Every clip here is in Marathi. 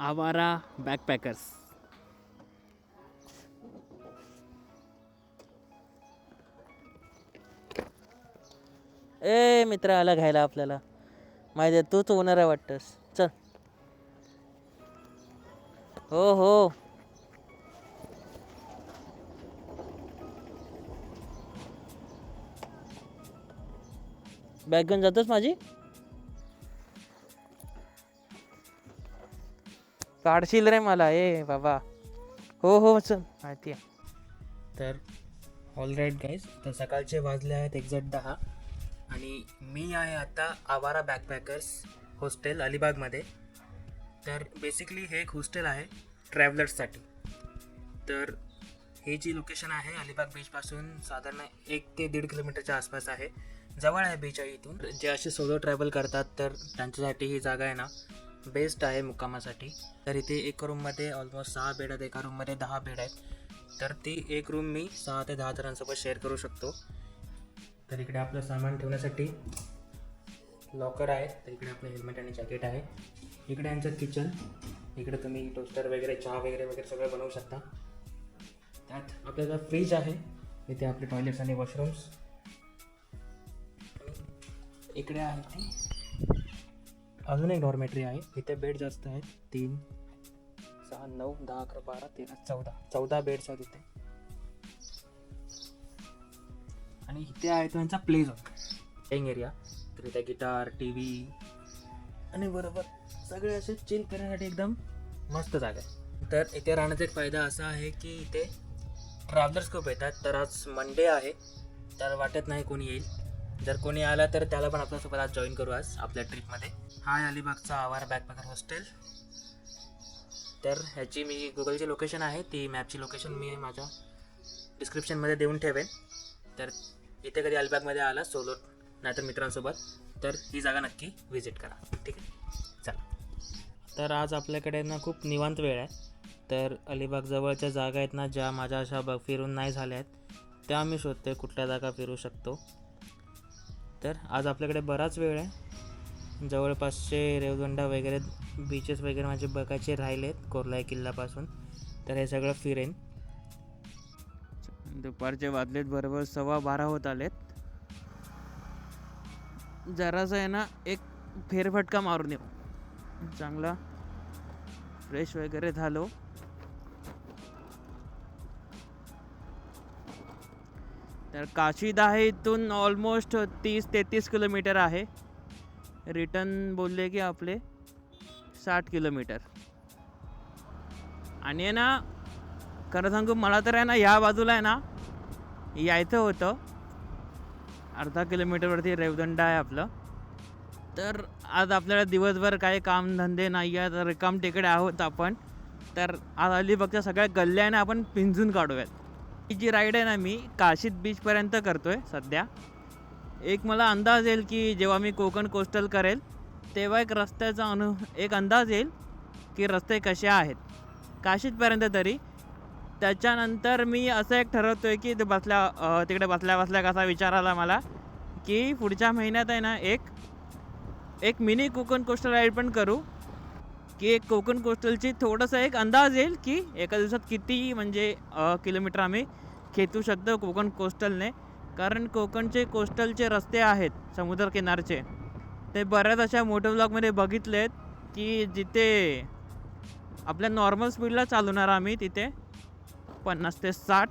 आवारा बॅकपॅकर्स ए मित्र आला घ्यायला आपल्याला. माहिती आहे तूच होणार आहे वाटतंस चल. हो हो. बॅग घेऊन जातोस माझी? काढशील रे मला. ए बाबा. हो हो चल. माहिती आहे. तर ऑल राईट गाईज तर सकाळचे वाजले आहेत एक्झॅक्ट दहा. आणि मी आहे आता आवारा बॅकपॅकर्स हॉस्टेल अलिबागमध्ये. तर बेसिकली हे एक हॉस्टेल आहे ट्रॅव्हलर्ससाठी तर हे जी लोकेशन आहे अलिबाग बीचपासून साधारण एक ते दीड किलोमीटरच्या आसपास आहे. जवळ आहे बीच आहे इथून. जे असे सोलो ट्रॅव्हल करतात तर त्यांच्यासाठी ही जागा आहे ना बेस्ट आहे मुक्कामासाठी. तर इथे एक रूममध्ये ऑलमोस्ट सहा बेड आहेत. एका रूममध्ये दहा बेड आहेत. तर ती एक रूम मी सहा ते दहा जणांसोबत शेअर करू शकतो. तर इकडे आपलं सामान ठेवण्यासाठी लॉकर आहे. तर इकडे आपलं हेल्मेट आणि जॅकेट आहे. इकडे यांचं किचन इकडे तुम्ही टोस्टर वगैरे चहा वगैरे वगैरे सगळं बनवू शकता. त्यात आपल्याला फ्रीज आहे. इथे आपले टॉयलेट्स आणि वॉशरूम्स इकडे आहे ती. अजून एक डॉर्मेटरी आहे. इथे बेड जास्त आहेत तीन सहा नऊ दहा अकरा बारा तेरा चौदा. चौदा बेड्स आहेत इथे. आणि इथे आहे तो यांचा प्ले झोन प्लेइंग एरिया तर इथे गिटार टी व्ही आणि बरोबर सगळे असे चिल करण्यासाठी एकदम मस्त जागा आहे. तर इथे राहण्याचा एक फायदा असा आहे की इथे ट्रॅव्हलर्स खूप येतात. तर आज मंडे आहे. तर वाटत नाही कोणी येईल. जर कोणी आला तर त्याला पण आपल्यासोबत आज जॉईन करू आज आपल्या ट्रिपमध्ये हा आहे अलिबागचा आवार बॅकपॅकर हॉस्टेल तर ह्याची मी गुगलची लोकेशन आहे ती मॅपची लोकेशन मी माझ्या डिस्क्रिप्शनमध्ये देऊन ठेवेन. तर इथे कधी अलिबागमध्ये आला सोलो नाहीतर मित्रांसोबत तर ही जागा नक्की व्हिजिट करा. ठीक आहे? चला. तर आज आपल्याकडे ना खूप निवांत वेळ आहे. तर अलिबाग जवळच्या जागा आहेत ना ज्या माझ्या अशा बघ फिरून नाही झाल्या आहेत. त्या मी शोधते कुठल्या जागा फिरू शकतो. तर आज आपल्याकडे बराच वेळ आहे. जवळपासचे रेवदंडा वगैरे बीचेस वगैरे माझे बघायचे राहिले आहेत कोरलाय किल्ल्यापासून. तर हे सगळं फिरेन. दुपारचे वाजलेत बरोबर सव्वा बारा होत आलेत. जरासं आहे ना एक फेरफटका मारून येऊ. चांगला फ्रेश वगैरे झालो. तर काशीदा हे इथून ऑलमोस्ट तीस तेहतीस किलोमीटर आहे. रिटर्न बोलले की आपले साठ किलोमीटर. आणि आहे ना खरं सांगू मला तर आहे ना ह्या बाजूला आहे ना यायचं होतं. अर्धा किलोमीटरवरती रेवदंड आहे आपलं. तर आज आपल्याला दिवसभर काही कामधंदे नाही आहे तर रिकाम टेकडे आहोत आपण. तर आज अलिबागच्या सगळ्या गल्ल्याने आपण पिंजून काढूयात. ही जी राईड आहे ना मी काशीद बीचपर्यंत करतो आहे सध्या. एक मला अंदाज येईल की जेव्हा मी कोकण कोस्टल करेल तेव्हा एक रस्त्याचा अनु एक अंदाज येईल की रस्ते कसे आहेत. काशीदपर्यंत तरी. त्याच्यानंतर मी असं एक ठरवतो आहे की ते बसल्या तिकडे बसल्या बसल्या कसा विचार आला मला की पुढच्या महिन्यात आहे ना एक एक मिनी कोकण कोस्टल राईड पण करू. की एक कोकण कोस्टलची थोडंसं एक अंदाज येईल की एका दिवसात किती म्हणजे किलोमीटर आम्ही खेचू शकतो कोकण कोस्टलने. कारण कोकणचे कोस्टलचे रस्ते आहेत समुद्रकिनारचे. ते बऱ्याच अशा मोठ्या ब्लॉगमध्ये बघितलेत की जिथे आपल्या नॉर्मल स्पीडला चालवणार आम्ही तिथे पन्नास ते साठ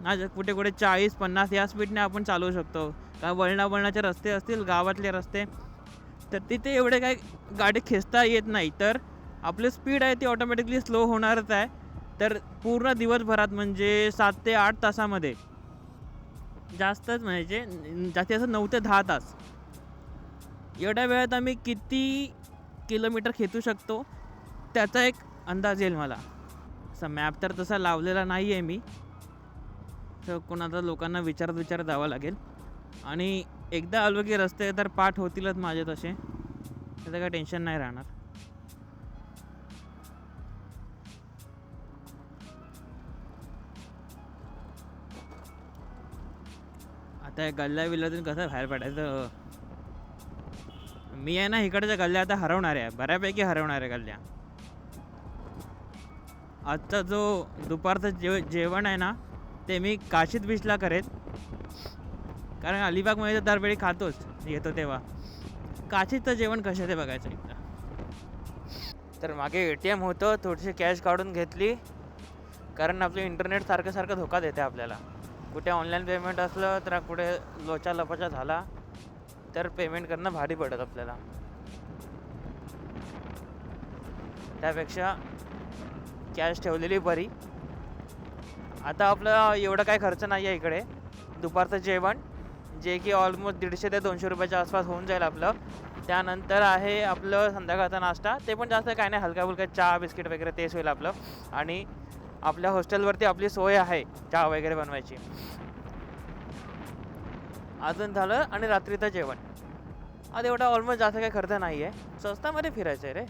ना कुठे कुठे चाळीस पन्नास या स्पीडने आपण चालवू शकतो. का वळणावळणाचे रस्ते असतील गावातले रस्ते तर तिथे एवढे काय गाडी खेचता येत नाही. तर आपलं स्पीड आहे ती ऑटोमॅटिकली स्लो होणारच आहे. तर पूर्ण दिवसभरात म्हणजे सात ते आठ तासामध्ये जास्तच म्हणजे जास्तीत जास्त नऊ ते दहा तास. एवढ्या वेळात आम्ही किती किलोमीटर खेचू शकतो त्याचा एक अंदाज येईल मला. असा मॅप तर तसा लावलेला नाही आहे मी. तर कोणाचा लोकांना विचारत विचारत जावं लागेल. आणि एकदा आलो की रस्ते तर पाठ होतीलच माझे तसे. त्याचं काही टेन्शन नाही राहणार. आता या गल्ल्या विल्ल्यातून कसं बाहेर पडायचं? मी आहे ना इकडच्या गल्ल्या आता हरवणार आहे. बऱ्यापैकी हरवणार आहे गल्ल्या. आजचा जो दुपारचं जेव जेवण आहे ना ते मी काशीद बीचला करेन. कारण अलिबागमध्ये तर दरवेळी खातोच येतो तेव्हा. काशीदचं जेवण कसे ते बघायचं एकदा. तर मागे ए टी एम होतं थोडीशी कॅश काढून घेतली. कारण आपलं इंटरनेट सारखं सारखं धोका देते आपल्याला. कुठे ऑनलाईन पेमेंट असलं तर कुठे लोचा लपाचा झाला तर पेमेंट करणं भारी पडत आपल्याला. त्यापेक्षा कॅश ठेवलेली बरी. आता आपलं एवढं काय खर्च नाही आहे इकडे. दुपारचं जेवण जे की ऑलमोस्ट दीडशे ते दोनशे रुपयाच्या आसपास होऊन जाईल आपलं. त्यानंतर आहे आपलं संध्याकाळचा नाश्ता. ते पण जास्त काय नाही हलका फुलका चहा बिस्किट वगैरे तेच होईल आपलं. आणि आपल्या हॉस्टेलवरती आपली सोय आहे चहा वगैरे बनवायची. अजून झालं आणि रात्रीचं जेवण. आता एवढा ऑलमोस्ट जास्त काही खर्च नाही आहे स्वस्तामध्ये फिरायचं आहे रे.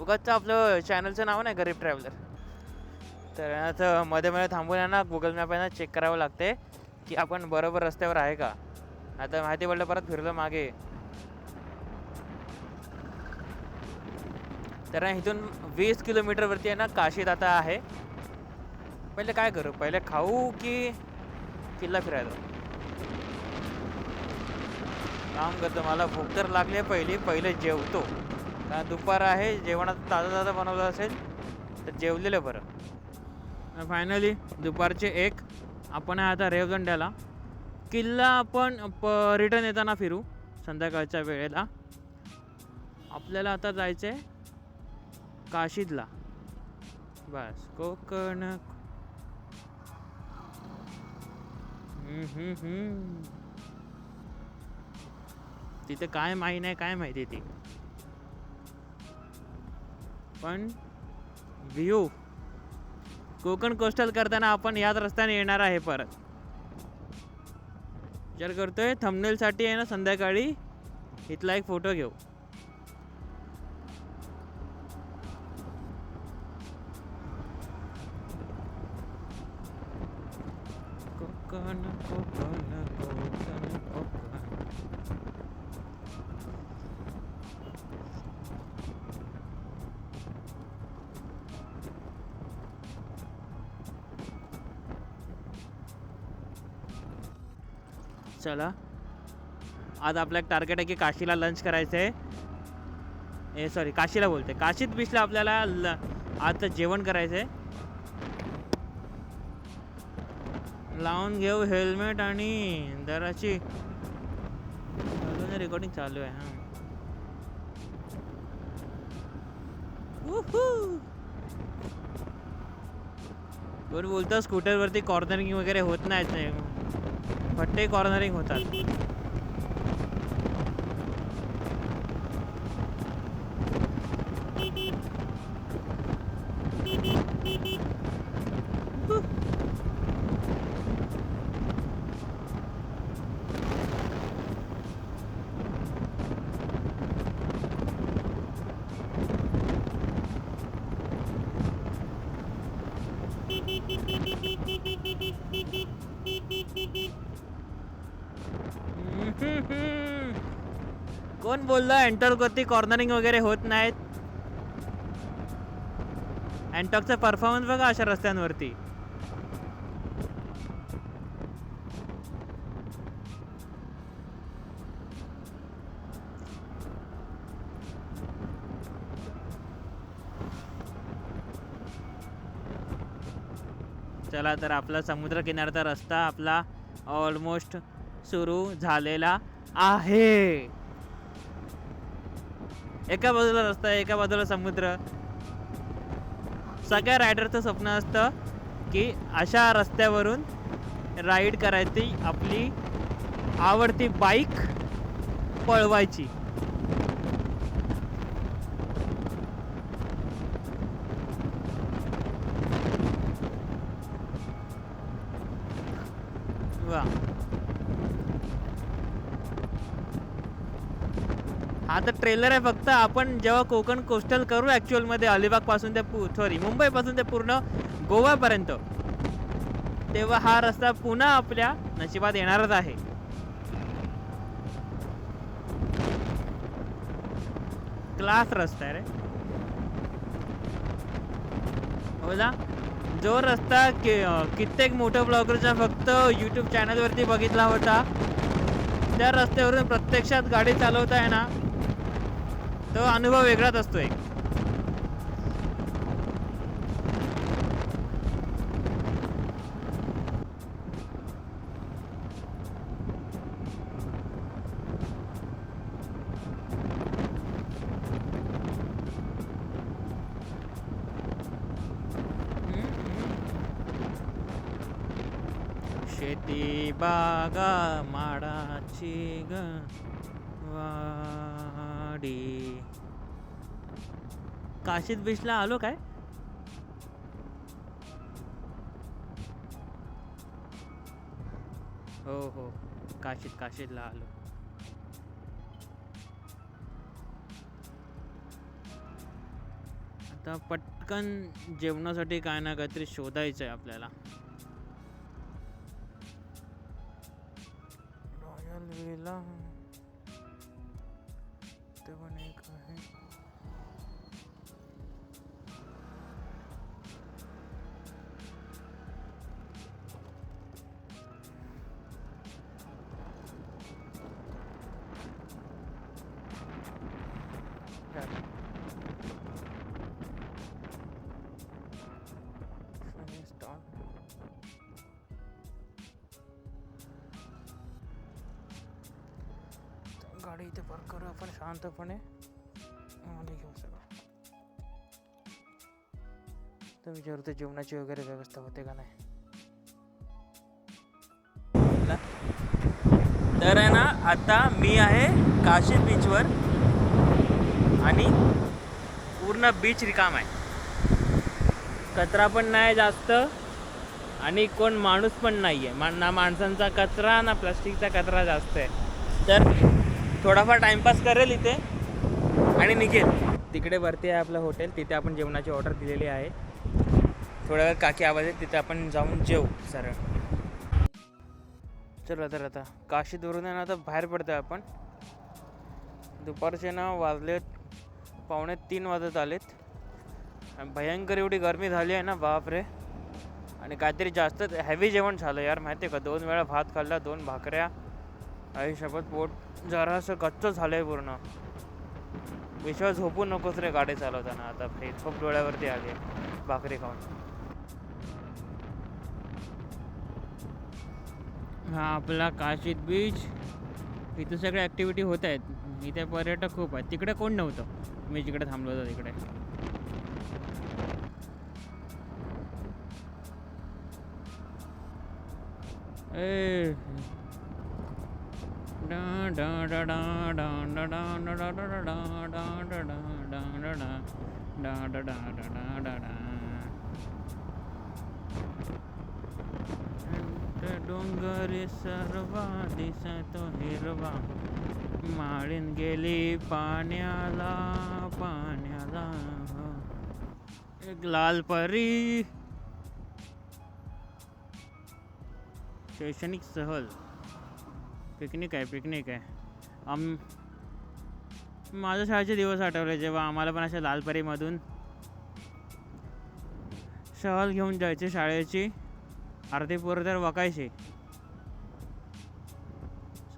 उगाचं आपलं चॅनलचं नाव नाही गरीब ट्रॅव्हलर तर मध्ये मध्ये थांबून आहे ना गुगल मॅप यांना चेक करावं लागते की आपण बरोबर रस्त्यावर आहे का? आता माहिती पडलं परत फिरलं मागे. तर इथून वीस किलोमीटरवरती आहे ना काशीत आता आहे. पहिले काय करू? पहिले खाऊ की किल्ला फिरायला काम करतो मला भूक तर लागली आहे पहिली. पहिले जेवतो. कारण दुपार आहे जेवणात ताजा ताजा बनवलं असेल तर जेवलेलं बरं. फायनली दुपारचे एक. आपण आहे आता रेवदंड्याला किल्ला आपण प रिटर्न येताना फिरू संध्याकाळच्या वेळेला. आपल्याला आता जायचं आहे काशीदला. बस कोकण तिथे काय माही नाही काय माहिती ती. पण व्ह्यू कोकण कोस्टल करताना आपण याच रस्त्याने येणार आहे परत. विचार करतोय थंबनेलसाठी आहे ना संध्याकाळी? इथला एक फोटो घेऊ. चला. आज आपलं एक टार्गेट आहे की काशीला लंच करायचं आहे. ए सॉरी काशीला बोलते काशीत बीचला आपल्याला ल आज जेवण करायचं आहे लावून घेऊ हेल्मेट आणि दराची. रेकॉर्डिंग चालू आहे हां. उहू. कोण बोलतं स्कूटरवरती कॉर्नरिंग वगैरे होत नाहीत. नाही फट्टे कॉर्नरिंग होता होतात Beep, beep, beep, beep, beep, beep, beep. कोण बोललं अँटॉकवरती कॉर्नरिंग वगैरे होत नाहीत. अँटॉकचा परफॉर्मन्स बघा अशा रस्त्यांवरती. चला तर आपला समुद्र रस्ता आपला ऑलमोस्ट सुरू झालेला आहे. एका बाजूला रस्ता आहे एका बाजूला समुद्र. सगळ्या रायडरचं स्वप्न असतं की अशा रस्त्यावरून राईड करायची आपली आवडती बाईक पळवायची. वा. हा तर ट्रेलर आहे फक्त. आपण जेव्हा कोकण कोस्टल करू ॲक्च्युअलमध्ये अलिबागपासून अलिबागपासून ते सॉरी मुंबईपासून ते पूर्ण गोव्यापर्यंत तेव्हा हा रस्ता पुन्हा आपल्या नशिबात येणारच आहे. क्लास रस्ता आहे रे. हो ना जो. रस्ता कि कित्येक मोठ्या ब्लॉगरच्या फक्त यूट्यूब चॅनलवरती बघितला होता त्या रस्त्यावरून प्रत्यक्षात गाडी चालवता आहे ना तो अनुभव वेगळाच असतो एक. शेती बागा माडाची ग वाडी. काशीत बीचला आलो काय? हो हो. काशीत काशीतला आलो. आता पटकन जेवणासाठी काय ना काहीतरी शोधायचं आहे आपल्याला. रॉयल विला गाडी इथे पार्क करू आपण शांतपणे. मध्ये घेऊ सगळं. तर विचारतो जेवणाची वगैरे व्यवस्था होते का नाही? तर आहे ना आता मी आहे काशी बीचवर आणि पूर्ण बीच रिकाम आहे. कचरा पण नाही जास्त आणि कोण माणूस पण नाही आहे ना माणसांचा कचरा ना प्लास्टिकचा कचरा जास्त आहे. तर थोडाफार टाइमपास करेल इथे. आणि निघेल. तिकडे वरती आहे आपलं हॉटेल तिथे आपण जेवणाची ऑर्डर दिलेली आहे. थोड्या वेळ काकी आवाज आहे तिथे आपण जाऊन जेऊ सरळ. चला तर आता. काशीदवरून आहे ना आता बाहेर पडतोय आपण. दुपारचे ना वाजलेत पावणे तीन वाजत आलेत. आणि भयंकर एवढी गरमी झाली आहे ना बापरे. आणि काहीतरी जास्त हॅवी जेवण झालं यार माहिती आहे का? दोन वेळा भात खाल्ला दोन भाकऱ्या. आई शपथ पोट जरासं कच्चं आहे पूर्ण. विश्वास झोपू नकोस रे गाडी चालवताना. आता फेस खूप डोळ्यावरती आली आहे. भाकरी खाऊन. हा आपला काशीद बीच इथं सगळ्या ॲक्टिव्हिटी होत आहेत. इथे पर्यटक खूप आहेत. तिकडे कोण नव्हतं? मी जिकडे थांबलो होतो तिकडे. ए डोंगरी सर्वा दिसतो हिरवा माळीन गेली पाण्याला पाण्याला एक लाल परी शैक्षणिक सहल पिकनिक आहे पिकनिक आहे. आम माझ्या शाळेचे दिवस आठवले जेव्हा आम्हाला पण अशा लालपरीमधून सहल घेऊन जायचे शाळेची अर्धी पोरं तर वकायचे.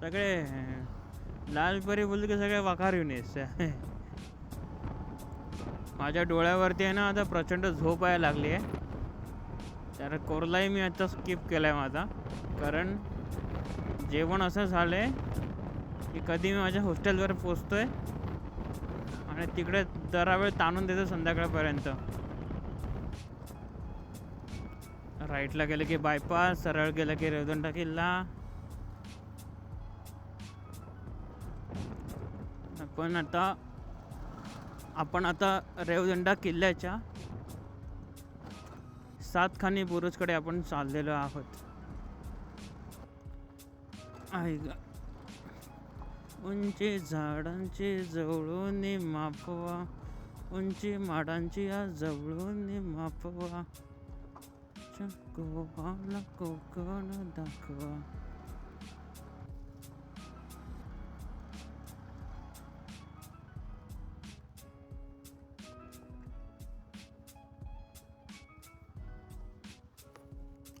सगळे लालपरी बोलले की सगळे वाकार येऊन माझ्या डोळ्यावरती आहे ना आता प्रचंड झोप यायला लागली आहे. तर कोरलाही मी आता स्किप केला आहे माझा. कारण जेवण असं झालं आहे की कधी मी माझ्या हॉस्टेलवर पोचतो आहे आणि तिकडे जरा वेळ ताणून देतो संध्याकाळपर्यंत. राईटला गेलं की बायपास सरळ गेलं की रेवदंडा किल्ला. पण आता आपण आता रेवदंडा किल्ल्याच्या सातखानी बुरुजकडे आपण चाललेलो आहोत. आहे ग उंची झाडांची जवळून मापवा. उंची माडांची या जवळून मापवा. गोवाला कोकण दाखवा.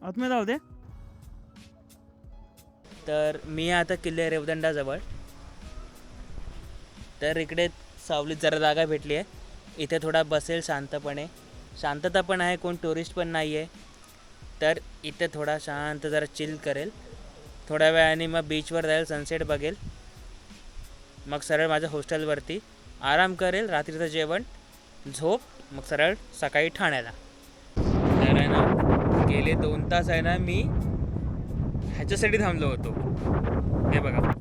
आतमध्ये जाऊ दे. तर मी आता किल्ले रेवदंडाजवळ. तर इकडे सावलीत जरा जागा भेटली आहे. इथे थोडा बसेल शांतपणे. शांतता पण आहे कोण टुरिस्ट पण नाही आहे तर इथे थोडा शांत जरा चिल करेल. थोड्या वेळाने मग बीचवर जाईल सनसेट बघेल. मग सरळ माझ्या हॉस्टेलवरती आराम करेल रात्रीचं जेवण. झोप मग सरळ सकाळी ठाण्याला. तर आहे ना गेले दोन तास आहे ना मी ह्याच्यासाठी थांबलो होतो. हे बघा.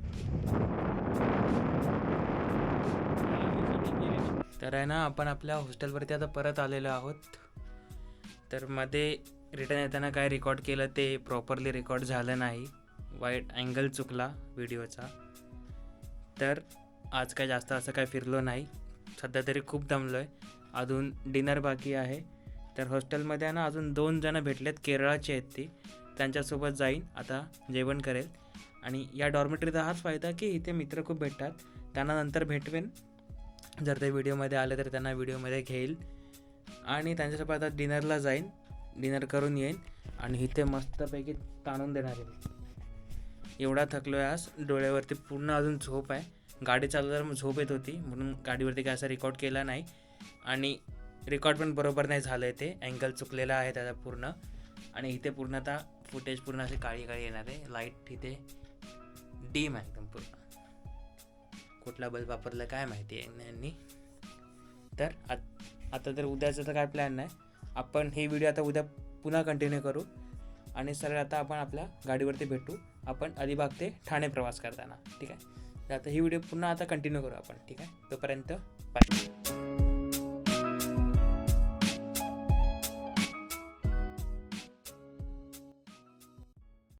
तर आहे ना आपण आपल्या हॉस्टेलवरती आता परत आलेलो आहोत. तर मध्ये रिटर्न येताना काय रेकॉर्ड केलं ते प्रॉपरली रेकॉर्ड झालं नाही. वाईट अँगल चुकला व्हिडिओचा. तर आज काय जास्त असं काय फिरलो नाही. सध्या तरी खूप दमलो आहे अजून डिनर बाकी आहे. तर हॉस्टेलमध्ये आहे ना अजून दोन जणं भेटलेत केरळाचे आहेत ती. त्यांच्यासोबत जाईन. आता जेवण करेल. आणि या डॉर्मेटरीचा हाच फायदा की इथे मित्र खूप भेटतात. त्यांना नंतर भेटवेन. जर ते व्हिडिओमध्ये आले तर त्यांना व्हिडिओमध्ये घेईल. आणि त्यांच्यासोबत आता डिनरला जाईन. डिनर करून येईन. आणि इथे मस्तपैकी ताणून देणार आहे. एवढा थकलो आहे आज. डोळ्यावरती पूर्ण अजून झोप आहे. गाडी चालवल्यावर मग झोप येत होती. म्हणून गाडीवरती काय असा रेकॉर्ड केला नाही. आणि रेकॉर्ड पण बरोबर नाही झालं आहे ते. अँगल चुकलेला आहे त्याचा पूर्ण. आणि इथे पूर्ण आता फुटेज पूर्ण असे काळी काळी येणार आहे. लाइट इथे डीम आहे एकदम पूर्ण. कुठला बल्ब वापरला काय माहिती आहे यांनी. तर आता तर उद्याचं तर काय प्लॅन नाही. आपण ही व्हिडिओ आता उद्या पुन्हा कंटिन्यू करू. आणि सरळ आता आपण आपल्या गाडीवरती भेटू. आपण अलिबाग ते ठाणे प्रवास करताना. ठीक आहे? तर आता ही व्हिडिओ पुन्हा आता कंटिन्यू करू आपण. ठीक आहे? तोपर्यंत बाय